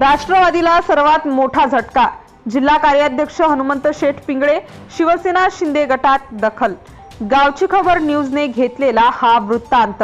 राष्ट्रवादीला सर्वात मोठा झटका. जिल्हा कार्याध्यक्ष हनुमंत शेठ पिंगळे शिवसेना शिंदे गटात दखल. गावची खबर न्यूजने घेतलेला हा वृत्तांत.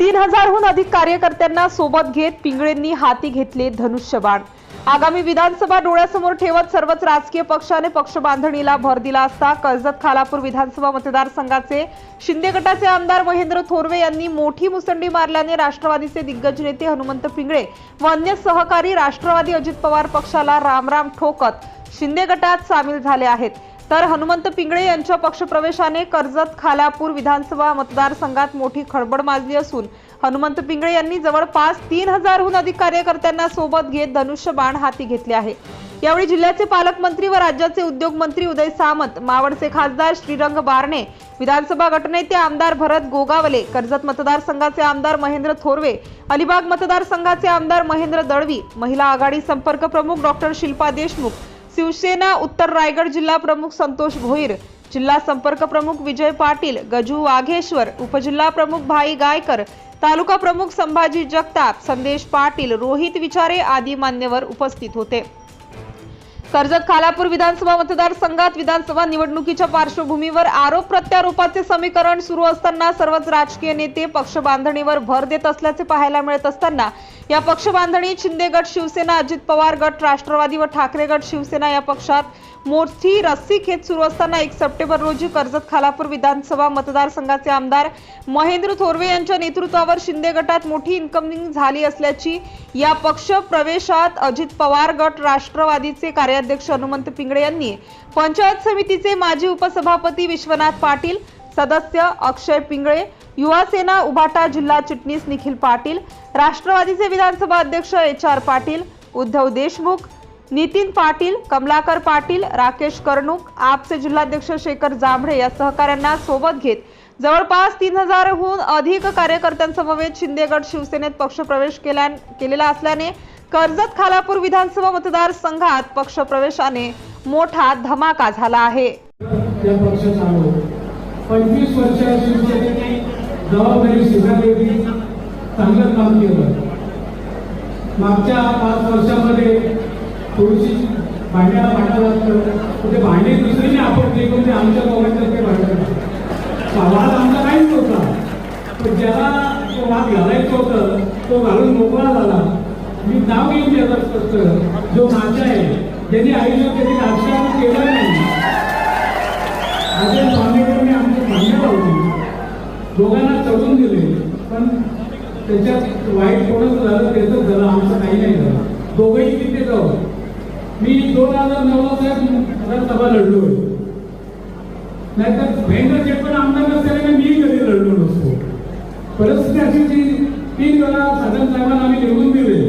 तीन हजारहून अधिक कार्यकर्त्यांना सोबत घेत पिंगळेंनी हाती घेतले धनुष्यबाण. आगामी विधानसभा डोळ्यासमोर ठेवत सर्वच राजकीय पक्षाने पक्ष बांधणीला भर दिला असता कर्जत खालापूर विधानसभा मतदारसंघाचे शिंदे गटाचे आमदार महेंद्र थोरवे यांनी मोठी मुसंडी मारल्याने राष्ट्रवादीचे दिग्गज नेते हनुमंत पिंगळे व अन्य सहकारी राष्ट्रवादी अजित पवार पक्षाला रामराम ठोकत शिंदे गटात सामील झाले आहेत. तर हनुमंत पिंगळे यांच्या पक्षप्रवेशाने कर्जत खालापूर विधानसभा मतदारसंघात मोठी खळबळ माजली असून हनुमंत पिंगळे यांनी जवळपास तीन हजारहून अधिक कार्यकर्त्यांना सोबत घेत धनुष्य बाण हाती घेतले आहे. यावेळी जिल्ह्याचे पालकमंत्री व राज्याचे उद्योगमंत्री उदय सामंत मावळचे खासदार श्रीरंग बारणे विधानसभा गटनेते आमदार भरत गोगावले कर्जत मतदारसंघाचे आमदार महेंद्र थोरवे अलिबाग मतदारसंघाचे आमदार महेंद्र दळवी महिला आघाडी संपर्क प्रमुख डॉक्टर शिल्पा देशमुख शिवसेना उत्तर रायगड जिल्हा प्रमुख संतोष भोईर जिल्हा संपर्क प्रमुख विजय पाटील गजू वाघेश्वर उपजिल्हा प्रमुख भाई गायकर तालुका प्रमुख संभाजी जगताप संदेश पाटील रोहित विचारे आदी मान्यवर उपस्थित होते. कर्जत खालापूर विधानसभा मतदारसंघात विधानसभा निवडणुकीच्या पार्श्वभूमीवर आरोप प्रत्यारोपाचे समीकरण सुरू असताना सर्वच राजकीय नेते पक्ष बांधणीवर भर देत असल्याचे पाहायला मिळत असताना या पक्ष बांधणीत शिंदे गट शिवसेना अजित पवार गट राष्ट्रवादी व ठाकरे गट शिवसेना या पक्षात मोठी रस्सीखेच सुरू असताना एक सप्टेंबर रोजी कर्जत खालापूर विधानसभा मतदारसंघाचे आमदार महेंद्र थोरवे यांच्या नेतृत्वावर शिंदे गटात मोठी इन्कमिंग झाली असल्याची या पक्ष प्रवेशात अजित पवार गट राष्ट्रवादीचे कार्याध्यक्ष हनुमंत पिंगळे यांनी पंचायत समितीचे माजी उपसभापती विश्वनाथ पाटील सदस्य अक्षय पिंगळे युवा सेना उभाटा जिल्हा चिटणीस निखिल पाटील राष्ट्रवादीचे विधानसभा अध्यक्ष एच आर पाटील उद्धव देशमुख नितीन पाटील कमलाकर पाटील राकेश कर्णूक आपचे जिल्हाध्यक्ष शेखर जांभळे या सहकाऱ्यांना सोबत घेत जवळपास तीन हजारहून अधिक कार्यकर्त्यांसमवेत शिंदेगड शिवसेनेत पक्षप्रवेश केल्या केलेला असल्याने कर्जत खालापूर विधानसभा मतदारसंघात पक्षप्रवेशाने मोठा धमाका झाला आहे. पंचवीस वर्ष शिवसेनेने जबाबदारी स्वीकारलेली चांगलं काम केलं. मागच्या पाच वर्षामध्ये थोडीशी भांड्याला भांडा लागतं म्हणजे भांडे भांडी दुसरीने आपटली पण ते आमच्या दोघांचं ते भांडण वाद आमचा काहीच होता पण ज्याला तो वाद घालायचं होतं तो घालून मोकळा झाला. मी नाव घेईन त्याचा स्पष्ट. जो माझा आहे ज्यांनी आयुष्यात कधी राजकारण केलं नाही. अजय स्वामीकडे आमची भांडणं लावली. दोघांना चढून दिले. पण त्याच्यात वाईट कोणच झालं त्याचं झालं आमचं काही नाही झालं. दोघंही तिथे जाऊ मी दोन हजार नऊला साहेब सभा लढलो नाहीतर जे पण आमदार नसल्याने मी कधी रडलो नसतो. परिस्थिती अशी जी तीन वेळा सदन साहेबांना आम्ही निवडून दिले.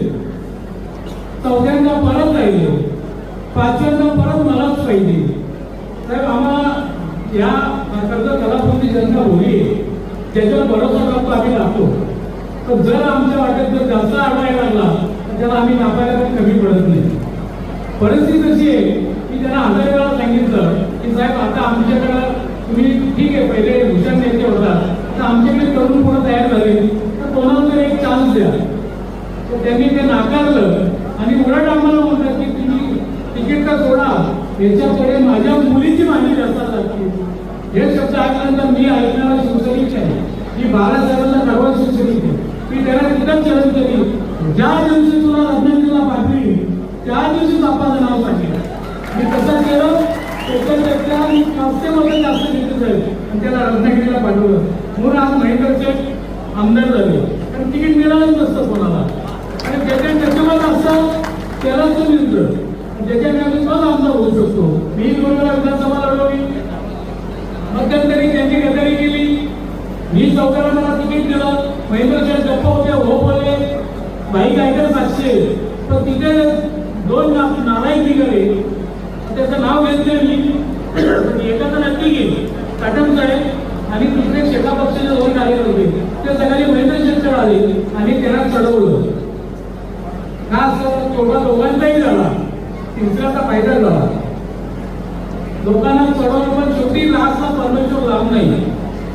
चौथ्यांदा परत राहिले पाचव्यांदा परत मलाच पाहिजे. साहेब आम्हाला या कर्ज कलापूरची जनता होईल त्याच्यावर भरोसा करतो आम्ही राहतो. तर जर आमच्या वाटेत जर जास्त आढळायला लागला तर त्याला आम्ही नापायला पण कमी पडत नाही. परिस्थिती अशी आहे की त्यांना हजार वेळा सांगितलं की साहेब आता आमच्याकडं तुम्ही ठीक आहे पहिले भूषण नेते होता. तर आमच्याकडे तरुण कोण तयार झाले. तर कोणाला तरी एक चान्स द्या? तर त्यांनी ते नाकारलं. आणि उलट आम्हाला म्हणतात की तुम्ही तिकीट का सोडा. याच्याकडे माझ्या मुलीची मागणी जास्त लागते हे शब्द ऐकल्यानंतर मी ऐकणारा शिवसैनिक आहे. मी बाळासाहेबांना नवा शिवसैनिक आहे. मी त्याला तिथंच चलन केली ज्या दिवशी तुला रत्नागिरीला पाठवली त्या दिवशीच बाप्पाचं नाव पाठवलं मी तसं केलं कोकण कापसेमध्ये जास्त तिथे जाईल. आणि त्याला रत्नागिरीला पाठवलं. म्हणून आज महेंद्रचे आमदार झाले. कारण तिकीट मिळालंच नसतं कोणाला. आणि ज्याच्या त्याच्यामध्ये असतं त्यालाच तो मिळतं ज्याच्या नवीन आमदार होऊ शकतो. मी दोन वेळा विधानसभा लढवली? मध्यंतरी त्यांची गदारी केली. मी चौकाला मला तिकीट दिलं. महेंद्रच्या गप्पा होत्या हो बोलले. भाई गायकर सातशे तर तिथे दोन ना- नालायक निघाले त्याचं नाव घेतलं मी पण एकाचं नक्की गेली काटम साहेब आणि दुसरे शेता पक्षाचे दोन कार्यकर्ते होते ते सगळे महेंद्र शेतकळ आले आणि त्यांना चढवलं खास तेवढा दोघांचाही झाला दुसऱ्याचा फायदा झाला. लोकांना चढवलं पण शेवटी लास्टला परमेश्वर लाभ नाही.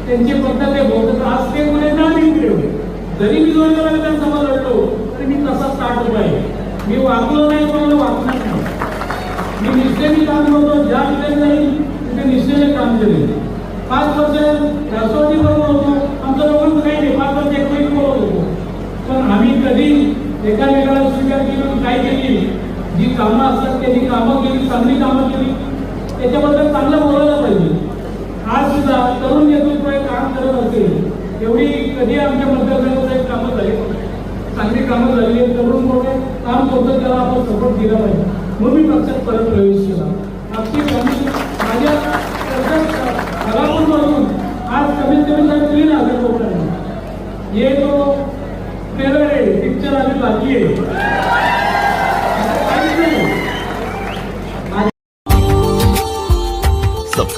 त्यांचे पद्धत ते बहुत आज ते मुले ना जिंकले जरी मी दोन वेळा विधानसभा लढलो तरी मी तसा स्टार्ट होत आहे. मी वागलो नाही पण वागणार नाही. मी निष्ठेने काम करतो ज्या ठिकाणी नाही तिथे निष्ठेने काम केले पाच वर्ष राष्ट्रवादी बरोबर होतो. आमचं दोघांचं काही नाही पाच वर्ष एकमेक बोलत होतो पण आम्ही कधी एकामेकाला स्वीकार केली काय केली जी त्याची कामं केली चांगली कामं केली त्याच्याबद्दल चांगलं बोलायला पाहिजे. आज सुद्धा तरुण नेतृत्व हे काम करत असेल एवढी कधी आमच्या मतदारसंघात कामं झाली? चांगली कामं झाली तरुण मोठे काम करतो त्याला आपण सपोर्ट दिला पाहिजे. म्हणून मी पक्षात परत प्रवेश केला. आपली कमी माझ्या कलापूरमधून आज कमीत कमी साहेब तीन हजार लोक आहेत. हे जो ट्रेलर आहे पिक्चर आम्ही बाकी आहे.